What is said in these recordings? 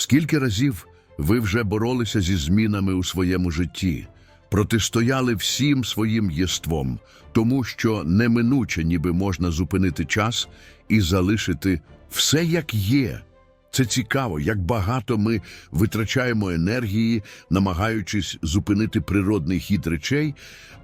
Скільки разів ви вже боролися зі змінами у своєму житті, протистояли всім своїм єством, тому що неминуче ніби можна зупинити час і залишити все як є. Це цікаво, як багато ми витрачаємо енергії, намагаючись зупинити природний хід речей,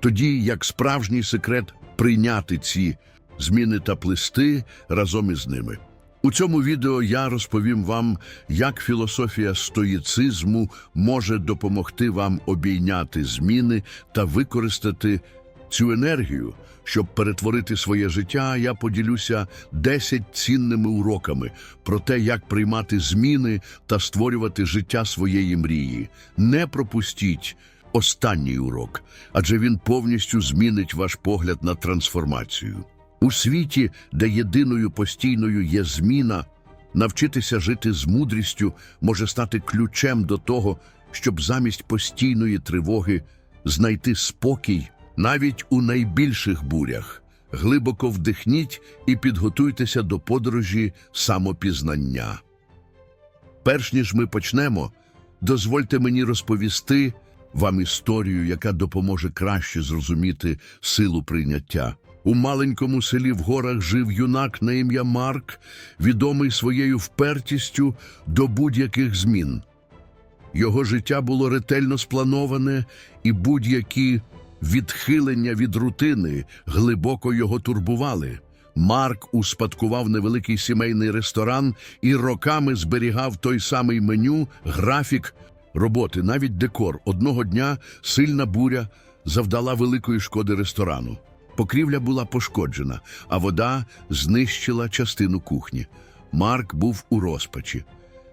тоді як справжній секрет прийняти ці зміни та плести разом із ними. У цьому відео я розповім вам, як філософія стоїцизму може допомогти вам обійняти зміни та використати цю енергію, щоб перетворити своє життя. Я поділюся 10 цінними уроками про те, як приймати зміни та створювати життя своєї мрії. Не пропустіть останній урок, адже він повністю змінить ваш погляд на трансформацію. У світі, де єдиною постійною є зміна, навчитися жити з мудрістю може стати ключем до того, щоб замість постійної тривоги знайти спокій навіть у найбільших бурях. Глибоко вдихніть і підготуйтеся до подорожі самопізнання. Перш ніж ми почнемо, дозвольте мені розповісти вам історію, яка допоможе краще зрозуміти силу прийняття. У маленькому селі в горах жив юнак на ім'я Марк, відомий своєю впертістю до будь-яких змін. Його життя було ретельно сплановане, і будь-які відхилення від рутини глибоко його турбували. Марк успадкував невеликий сімейний ресторан і роками зберігав той самий меню, графік роботи, навіть декор. Одного дня сильна буря завдала великої шкоди ресторану. Покрівля була пошкоджена, а вода знищила частину кухні. Марк був у розпачі.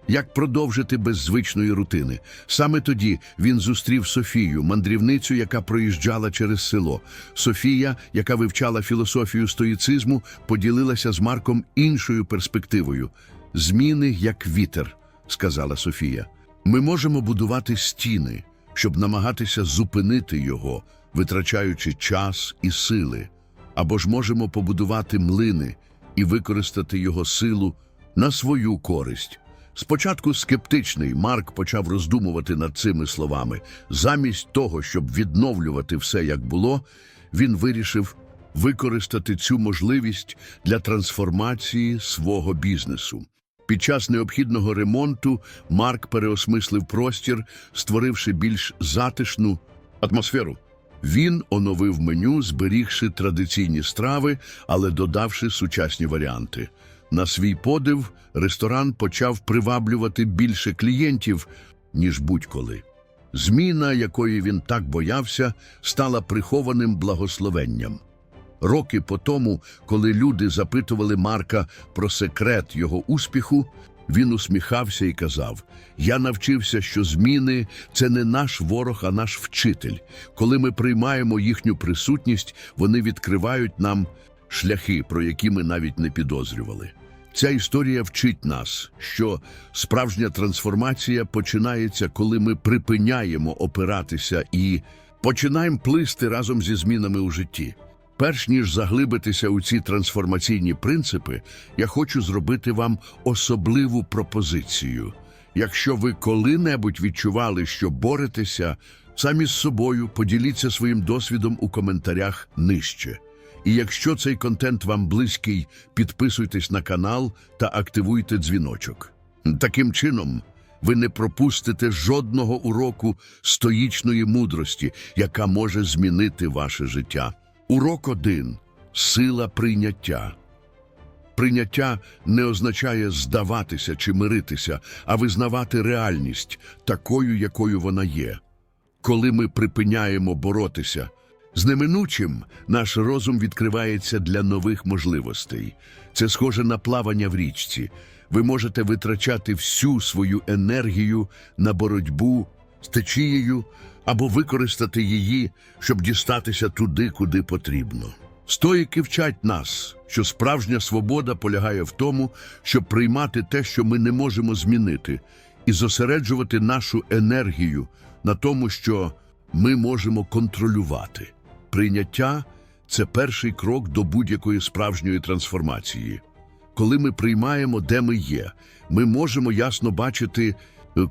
Як продовжити без звичної рутини? Саме тоді він зустрів Софію, мандрівницю, яка проїжджала через село. Софія, яка вивчала філософію стоїцизму, поділилася з Марком іншою перспективою. Зміни як вітер, сказала Софія. Ми можемо будувати стіни, щоб намагатися зупинити його, витрачаючи час і сили, або ж можемо побудувати млини і використати його силу на свою користь. Спочатку скептичний Марк почав роздумувати над цими словами. Замість того, щоб відновлювати все як було, він вирішив використати цю можливість для трансформації свого бізнесу. Під час необхідного ремонту Марк переосмислив простір, створивши більш затишну атмосферу. Він оновив меню, зберігши традиційні страви, але додавши сучасні варіанти. На свій подив ресторан почав приваблювати більше клієнтів, ніж будь-коли. Зміна, якої він так боявся, стала прихованим благословенням. Роки по тому, коли люди запитували Марка про секрет його успіху, він усміхався і казав: Я навчився, що зміни це не наш ворог, а наш вчитель. Коли ми приймаємо їхню присутність, вони відкривають нам шляхи, про які ми навіть не підозрювали. Ця історія вчить нас, що справжня трансформація починається, коли ми припиняємо опиратися і починаємо плисти разом зі змінами у житті. Перш ніж заглибитися у ці трансформаційні принципи, я хочу зробити вам особливу пропозицію. Якщо ви коли-небудь відчували, що боретеся самі з собою, поділіться своїм досвідом у коментарях нижче. І якщо цей контент вам близький, підписуйтесь на канал та активуйте дзвіночок. Таким чином, ви не пропустите жодного уроку стоїчної мудрості, яка може змінити ваше життя. Урок 1. Сила прийняття. Прийняття не означає здаватися чи миритися, а визнавати реальність такою, якою вона є. Коли ми припиняємо боротися, з неминучим наш розум відкривається для нових можливостей. Це схоже на плавання в річці. Ви можете витрачати всю свою енергію на боротьбу з течією або використати її, щоб дістатися туди, куди потрібно. Стоїки вчать нас, що справжня свобода полягає в тому, щоб приймати те, що ми не можемо змінити, і зосереджувати нашу енергію на тому, що ми можемо контролювати. Прийняття це перший крок до будь-якої справжньої трансформації. Коли ми приймаємо, де ми є, ми можемо ясно бачити,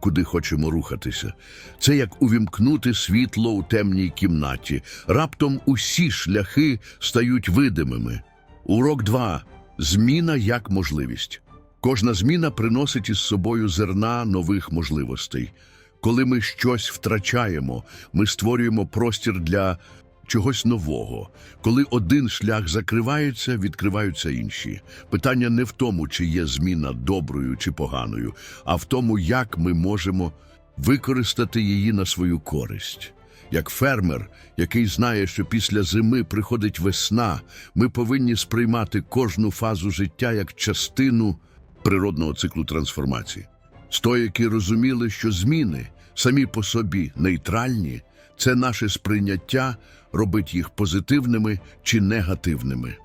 куди хочемо рухатися. Це як увімкнути світло у темній кімнаті. Раптом усі шляхи стають видимими. Урок 2. Зміна як можливість. Кожна зміна приносить із собою зерна нових можливостей. Коли ми щось втрачаємо, ми створюємо простір для чогось нового. Коли один шлях закривається, відкриваються інші. Питання не в тому, чи є зміна доброю чи поганою, а в тому, як ми можемо використати її на свою користь. Як фермер, який знає, що після зими приходить весна, ми повинні сприймати кожну фазу життя як частину природного циклу трансформації. Стоїки розуміли, що зміни самі по собі нейтральні, це наше сприйняття робить їх позитивними чи негативними.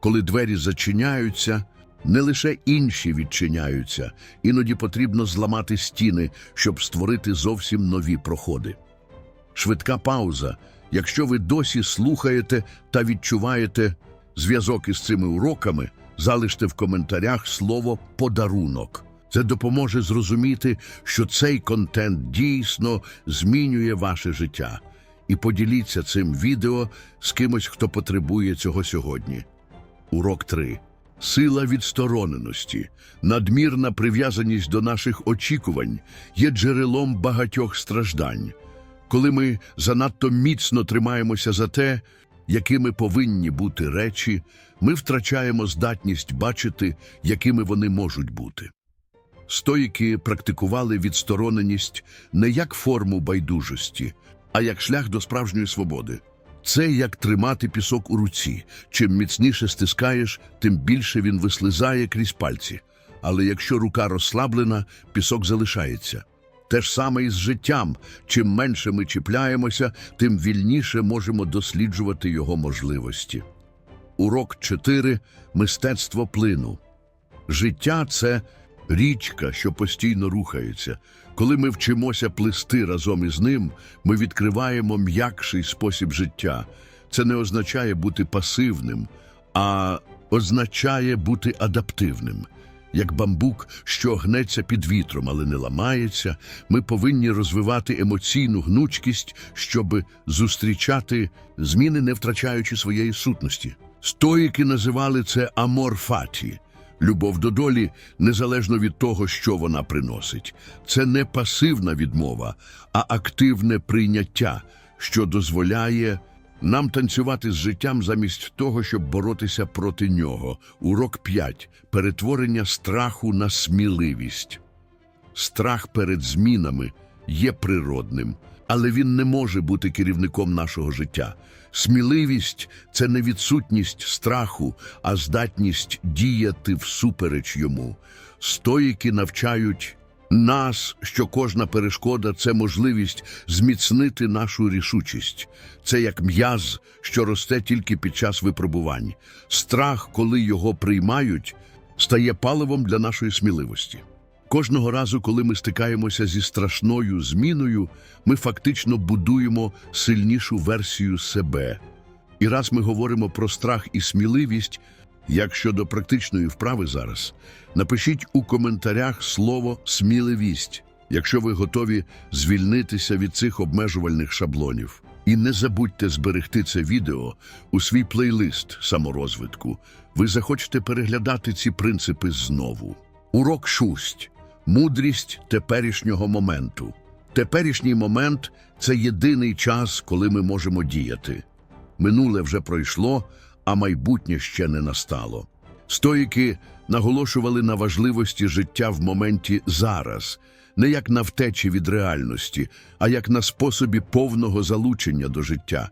Коли двері зачиняються, не лише інші відчиняються, іноді потрібно зламати стіни, щоб створити зовсім нові проходи. Швидка пауза. Якщо ви досі слухаєте та відчуваєте зв'язок із цими уроками, залиште в коментарях слово подарунок. Це допоможе зрозуміти, що цей контент дійсно змінює ваше життя. І поділіться цим відео з кимось, хто потребує цього сьогодні. Урок 3. Сила відстороненості, надмірна прив'язаність до наших очікувань є джерелом багатьох страждань. Коли ми занадто міцно тримаємося за те, якими повинні бути речі, ми втрачаємо здатність бачити, якими вони можуть бути. Стоїки практикували відстороненість не як форму байдужості, а як шлях до справжньої свободи. Це як тримати пісок у руці. Чим міцніше стискаєш, тим більше він вислизає крізь пальці. Але якщо рука розслаблена, пісок залишається. Те ж саме і з життям. Чим менше ми чіпляємося, тим вільніше можемо досліджувати його можливості. Урок 4. Мистецтво плину. Життя це річка, що постійно рухається. Коли ми вчимося плисти разом із ним, ми відкриваємо м'якший спосіб життя. Це не означає бути пасивним, а означає бути адаптивним. Як бамбук, що гнеться під вітром, але не ламається, ми повинні розвивати емоційну гнучкість, щоб зустрічати зміни, не втрачаючи своєї сутності. Стоїки називали це амор фаті. Любов до долі незалежно від того, що вона приносить. Це не пасивна відмова, а активне прийняття, що дозволяє нам танцювати з життям замість того, щоб боротися проти нього. Урок 5. Перетворення страху на сміливість. Страх перед змінами є природним, але він не може бути керівником нашого життя. Сміливість це не відсутність страху, а здатність діяти всупереч йому. Стоїки навчають нас, що кожна перешкода це можливість зміцнити нашу рішучість. Це як м'яз, що росте тільки під час випробувань. Страх, коли його приймають, стає паливом для нашої сміливості. Кожного разу, коли ми стикаємося зі страшною зміною, ми фактично будуємо сильнішу версію себе. І раз ми говоримо про страх і сміливість, як щодо практичної вправи зараз, напишіть у коментарях слово сміливість, якщо ви готові звільнитися від цих обмежувальних шаблонів. І не забудьте зберегти це відео у свій плейлист саморозвитку. Ви захочете переглядати ці принципи знову. Урок 6. Мудрість теперішнього моменту. Теперішній момент це єдиний час, коли ми можемо діяти. Минуле вже пройшло, а майбутнє ще не настало. Стоїки наголошували на важливості життя в моменті зараз, не як на втечі від реальності, а як на способі повного залучення до життя.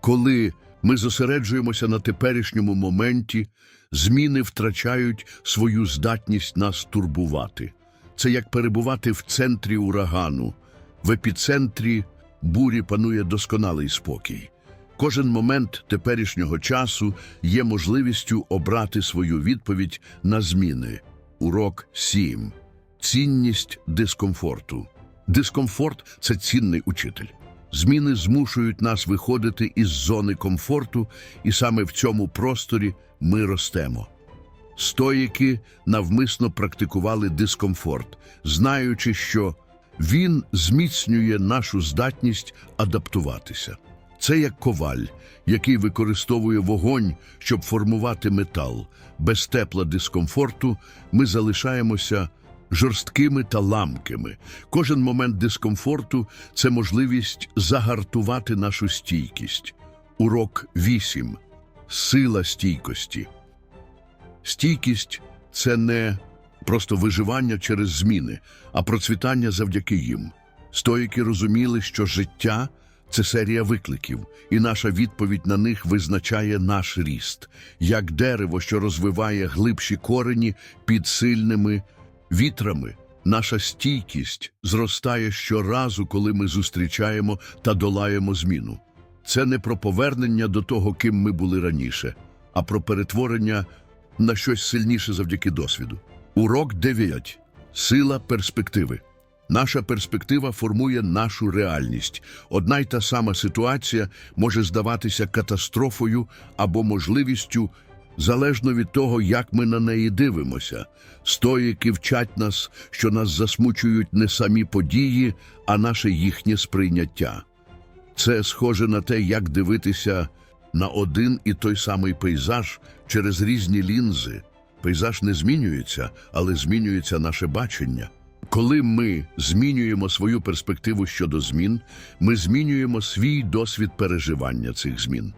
Коли ми зосереджуємося на теперішньому моменті, зміни втрачають свою здатність нас турбувати. Це як перебувати в центрі урагану. В епіцентрі бурі панує досконалий спокій. Кожен момент теперішнього часу є можливістю обрати свою відповідь на зміни. Урок 7. Цінність дискомфорту. Дискомфорт це цінний учитель. Зміни змушують нас виходити із зони комфорту, і саме в цьому просторі ми ростемо. Стоїки навмисно практикували дискомфорт, знаючи, що він зміцнює нашу здатність адаптуватися. Це як коваль, який використовує вогонь, щоб формувати метал. Без тепла дискомфорту ми залишаємося жорсткими та ламкими. Кожен момент дискомфорту це можливість загартувати нашу стійкість. Урок 8. Сила стійкості. Стійкість це не просто виживання через зміни, а процвітання завдяки їм. Стоїки розуміли, що життя це серія викликів, і наша відповідь на них визначає наш ріст, як дерево, що розвиває глибші корені під сильними вітрами. Наша стійкість зростає щоразу, коли ми зустрічаємо та долаємо зміну. Це не про повернення до того, ким ми були раніше, а про перетворення на щось сильніше завдяки досвіду. Урок 9. Сила перспективи. Наша перспектива формує нашу реальність. Одна й та сама ситуація може здаватися катастрофою або можливістю, залежно від того, як ми на неї дивимося. Стоїки вчать нас, що нас засмучують не самі події, а наше їхнє сприйняття. Це схоже на те, як дивитися на один і той самий пейзаж через різні лінзи. Пейзаж не змінюється, але змінюється наше бачення. Коли ми змінюємо свою перспективу щодо змін, ми змінюємо свій досвід переживання цих змін.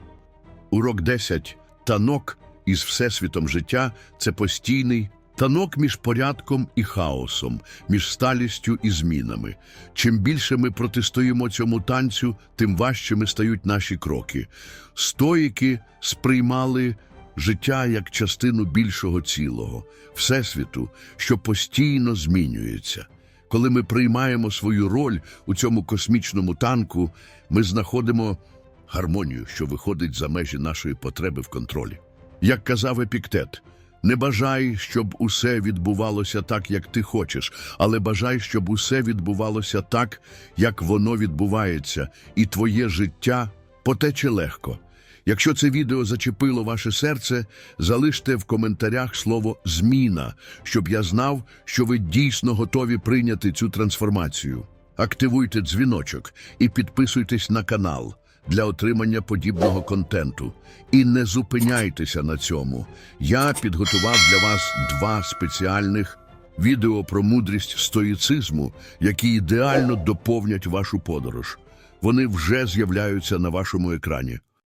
Урок 10. Танок із всесвітом життя це постійний танок між порядком і хаосом, між сталістю і змінами. Чим більше ми протистоїмо цьому танцю, тим важчими стають наші кроки. Стоїки сприймали життя як частину більшого цілого, всесвіту, що постійно змінюється. Коли ми приймаємо свою роль у цьому космічному танку, ми знаходимо гармонію, що виходить за межі нашої потреби в контролі. Як казав Епіктет, не бажай, щоб усе відбувалося так, як ти хочеш, але бажай, щоб усе відбувалося так, як воно відбувається, і твоє життя потече легко. Якщо це відео зачепило ваше серце, залиште в коментарях слово зміна, щоб я знав, що ви дійсно готові прийняти цю трансформацію. Активуйте дзвіночок і підписуйтесь на канал для отримання подібного контенту. І не зупиняйтеся на цьому. Я підготував для вас два спеціальних відео про мудрість стоїцизму, які ідеально доповнять вашу подорож. Вони вже з'являються на вашому екрані.